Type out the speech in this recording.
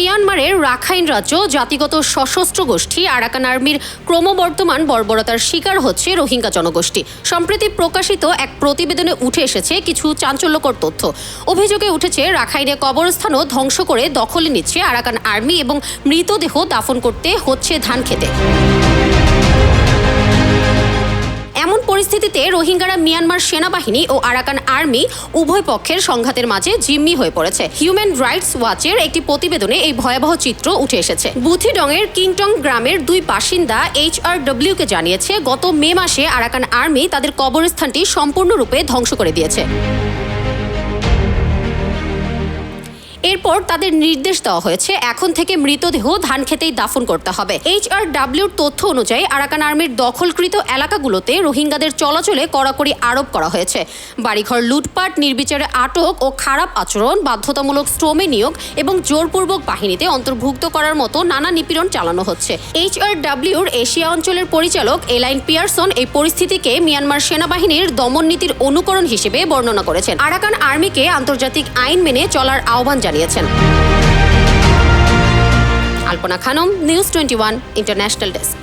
মিয়ানমারের রাখাইন রাজ্য জাতিগত সশস্ত্র গোষ্ঠী আরাকান আর্মির ক্রমবর্ধমান বর্বরতার শিকার হচ্ছে রোহিঙ্গা জনগোষ্ঠী। সম্প্রতি প্রকাশিত এক প্রতিবেদনে উঠে এসেছে কিছু চাঞ্চল্যকর তথ্য। অভিযোগে উঠেছে, রাখাইনে কবরস্থানও ধ্বংস করে দখলে নিচ্ছে আরাকান আর্মি এবং মৃতদেহ দাফন করতে হচ্ছে ধান খেতে এমন রোহিঙ্গারা মিয়ানমার সেনাবাহিনী ও আরাকান আর্মি উভয় পক্ষের সংঘাতের মাঝে জিম্মি হয়ে পড়েছে। হিউম্যান রাইটস ওয়াচের একটি প্রতিবেদনে এই ভয়াবহ চিত্র উঠে এসেছে। বুথিডংয়ের কিংটং গ্রামের দুই বাসিন্দা এইচ আর কে জানিয়েছে, গত মে মাসে আরাকান আর্মি তাদের কবরস্থানটি সম্পূর্ণরূপে ধ্বংস করে দিয়েছে। এরপর তাদের নির্দেশ দেওয়া হয়েছে, এখন থেকে মৃতদেহ ধান খেতেই দাফন করতে হবে। এইচ আর ডাব্লিউর তথ্য অনুযায়ী আরাকান আর্মির দখলকৃত এলাকাগুলোতে রোহিঙ্গাদের চলাচলে কড়াকড়ি আরোপ করা হয়েছে। বাড়িঘর লুটপাট, নির্বিচারে আটক ও খারাপ আচরণ, বাধ্যতামূলক শ্রমে নিয়োগ এবং জোরপূর্বক বাহিনীতে অন্তর্ভুক্ত করার মতো নানা নিপীড়ন চালানো হচ্ছে। এইচ আর ডাব্লিউর এশিয়া অঞ্চলের পরিচালক এলাইন পিয়ারসন এই পরিস্থিতিকে মিয়ানমার সেনাবাহিনীর দমন নীতির অনুকরণ হিসেবে বর্ণনা করেছেন। আরাকান আর্মিকে আন্তর্জাতিক আইন মেনে চলার আহ্বান জানিয়েছেন। Alpana Khanam news twenty one international desk.